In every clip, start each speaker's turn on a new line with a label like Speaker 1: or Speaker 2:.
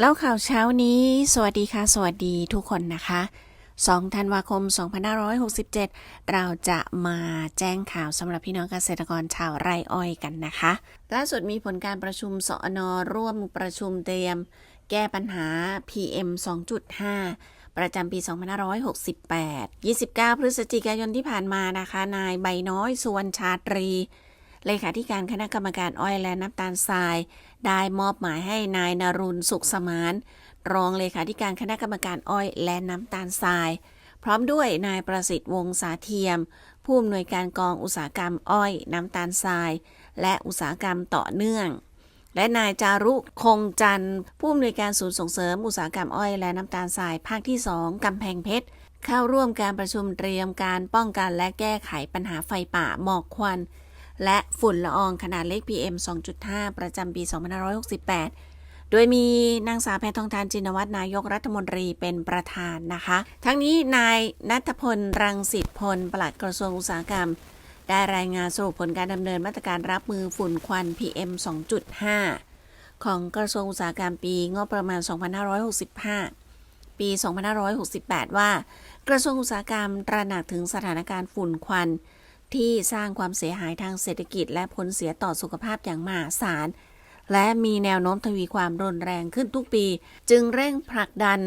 Speaker 1: แล้วข่าวเช้านี้ สวัสดีค่ะ สวัสดีทุกคนนะคะ 2 ธันวาคม 2567 เราจะมาแจ้งข่าวสำหรับพี่น้องเกษตรกรชาวไร่อ้อยกันนะคะ ล่าสุดมีผลการประชุมสอนอร่วมประชุมเตรียม แก้ปัญหา PM 2.5 ประจำปี 2568 29 พฤศจิกายนที่ผ่านมานะคะ นายใบน้อยสุวรรณชาตรี เลขาธิการคณะกรรมการอ้อยและน้ำตาลทราย ได้มอบหมายให้นายนรุณสุขสมาน รองเลขาธิการคณะกรรมการอ้อยและน้ำตาลทราย พร้อมด้วยนายประสิทธิ์วงศาเทียม ผู้อำนวยการกองอุตสาหกรรมอ้อยน้ำตาลทราย และอุตสาหกรรมต่อเนื่อง และนายจารุคงจันทร์ ผู้อำนวยการศูนย์ส่งเสริมอุตสาหกรรมอ้อยและน้ำตาลทรายภาคที่2กำแพงเพชรเข้าร่วมการประชุมเตรียมการป้องกันและแก้ไขปัญหาไฟป่าหมอกควัน และฝุ่นละอองขนาดเล็ก PM 2.5 ประจำปี 2568 โดยมีนางสาวแพทองทานจินวัฒน์นายกรัฐมนตรีเป็นประธานนะคะ ทั้งนี้นายนัทพล รังสิตพล ปลัดกระทรวงอุตสาหกรรม ได้รายงานสรุปผลการดำเนินมาตรการรับมือฝุ่นควัน PM 2.5 ของกระทรวงอุตสาหกรรมปีงบประมาณ 2565ปี 2568 ว่า กระทรวงอุตสาหกรรมตระหนักถึงสถานการณ์ฝุ่นควัน ที่สร้างความเสียหายทางเศรษฐกิจ และผลเสียต่อสุขภาพอย่างมหาศาล และมีแนวโน้มทวีความรุนแรงขึ้นทุกปี จึงเร่งผลักดัน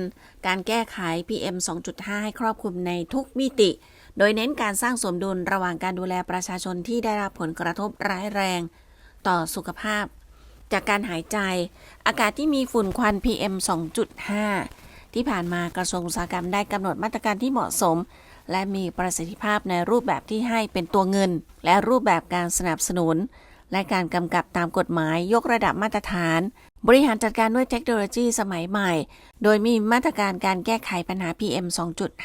Speaker 1: การแก้ไข PM 2.5 ให้ครอบคลุมในทุกมิติ โดยเน้นการสร้างสมดุลระหว่างการดูแลประชาชนที่ได้รับผลกระทบร้ายแรง ต่อสุขภาพ จากการหายใจ อากาศที่มีฝุ่นควัน PM 2.5 ที่ผ่านมากระทรวงอุตสาหกรรมได้กำหนดมาตรการที่เหมาะสม และมีประสิทธิภาพในรูปแบบที่ให้เป็นตัวเงิน และรูปแบบการสนับสนุน และการกำกับตามกฎหมายยกระดับมาตรฐาน บริหารจัดการด้วยเทคโนโลยีสมัยใหม่ โดยมีมาตรการการแก้ไขปัญหา PM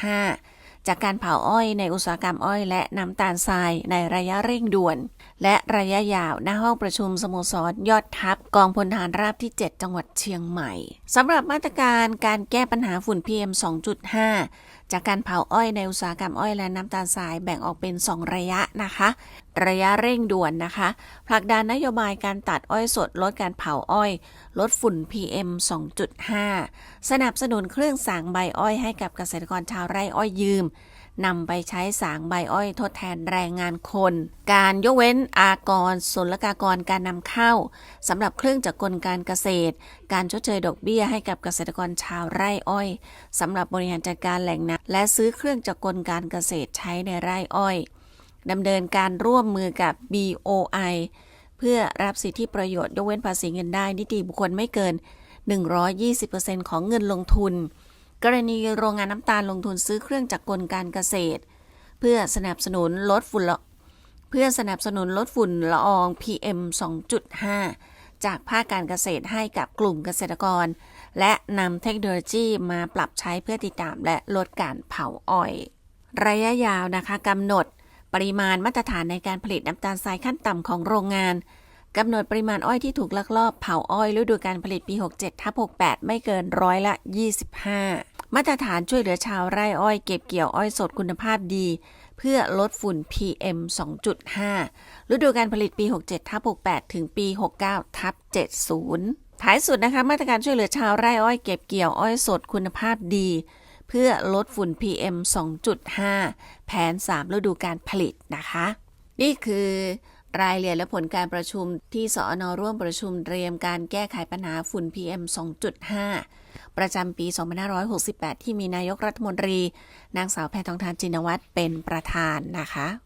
Speaker 1: 2.5 จากการเผาอ้อยในอุตสาหกรรมอ้อยและน้ำตาลทรายในระยะเร่งด่วน และระยะยาวหน้าห้องประชุมสโมสรยอดทัพกองพลทหารราบที่ 7 จังหวัดเชียงใหม่สำหรับมาตรการการแก้ปัญหาฝุ่น PM 2.5 จากการเผาอ้อยในอุตสาหกรรมอ้อยและน้ำตาลทรายแบ่งออกเป็น 2 ระยะนะคะ ระยะเร่งด่วนนะคะผลักดันนโยบายการตัดอ้อยสดลดการเผาอ้อย ลดฝุ่น PM 2.5 สนับสนุนเครื่องสางใบอ้อยให้กับเกษตรกรชาวไร่อ้อยยืม นำไปใช้สางใบอ้อยทดแทนแรงงานคน การยกเว้นอากรศุลกากรการนำเข้าสำหรับเครื่องจักรกลการเกษตร การชดเชยดอกเบี้ยให้กับเกษตรกรชาวไร่อ้อยสำหรับบริหารจัดการแหล่งน้ำและซื้อเครื่องจักรกลการเกษตรใช้ในไร่อ้อยดำเนินการร่วมมือกับ BOI เพื่อรับสิทธิประโยชน์ยกเว้นภาษีเงินได้นิติบุคคลไม่เกิน 120%ของเงินลงทุน กรณีโรงงานน้ำตาลลงทุนซื้อเครื่องจักรกลการเกษตร เพื่อสนับสนุนลดฝุ่นละเพื่อสนับสนุนลดฝุ่นละออง PM 2.5 จากภาคการเกษตรให้กับกลุ่มเกษตรกร และนำเทคโนโลยีมาปรับใช้เพื่อติดตามและลดการเผาอ้อย ระยะยาวนะคะกำหนดปริมาณมาตรฐานในการผลิตน้ำตาลทรายขั้นต่ำของโรงงานกำหนดปริมาณอ้อยที่ถูกลักลอบเผาอ้อยฤดูการผลิตปี 67ทับ68 ไม่เกินร้อยละ 25 มาตรฐานช่วยเหลือชาวไร่อ้อยเก็บเกี่ยวอ้อยสดคุณภาพดี เพื่อลดฝุ่น PM 2.5 ฤดูการผลิตปี 67ทับ68 ถึงปี 69ทับ70 ท้ายสุดนะคะ มาตรการช่วยเหลือชาวไร่อ้อยเก็บเกี่ยวอ้อยสดคุณภาพดี เพื่อลดฝุ่น PM 2.5 แผน 3 ฤดูการผลิตนะคะ นี่คือ รายละเอียดและผลการประชุมที่สอนอร่วมประชุมเตรียมการแก้ไขปัญหาฝุ่น PM 2.5 ประจำปี 2568 ที่มีนายกรัฐมนตรี นางสาวแพทองทานจินวัตรเป็นประธานนะคะ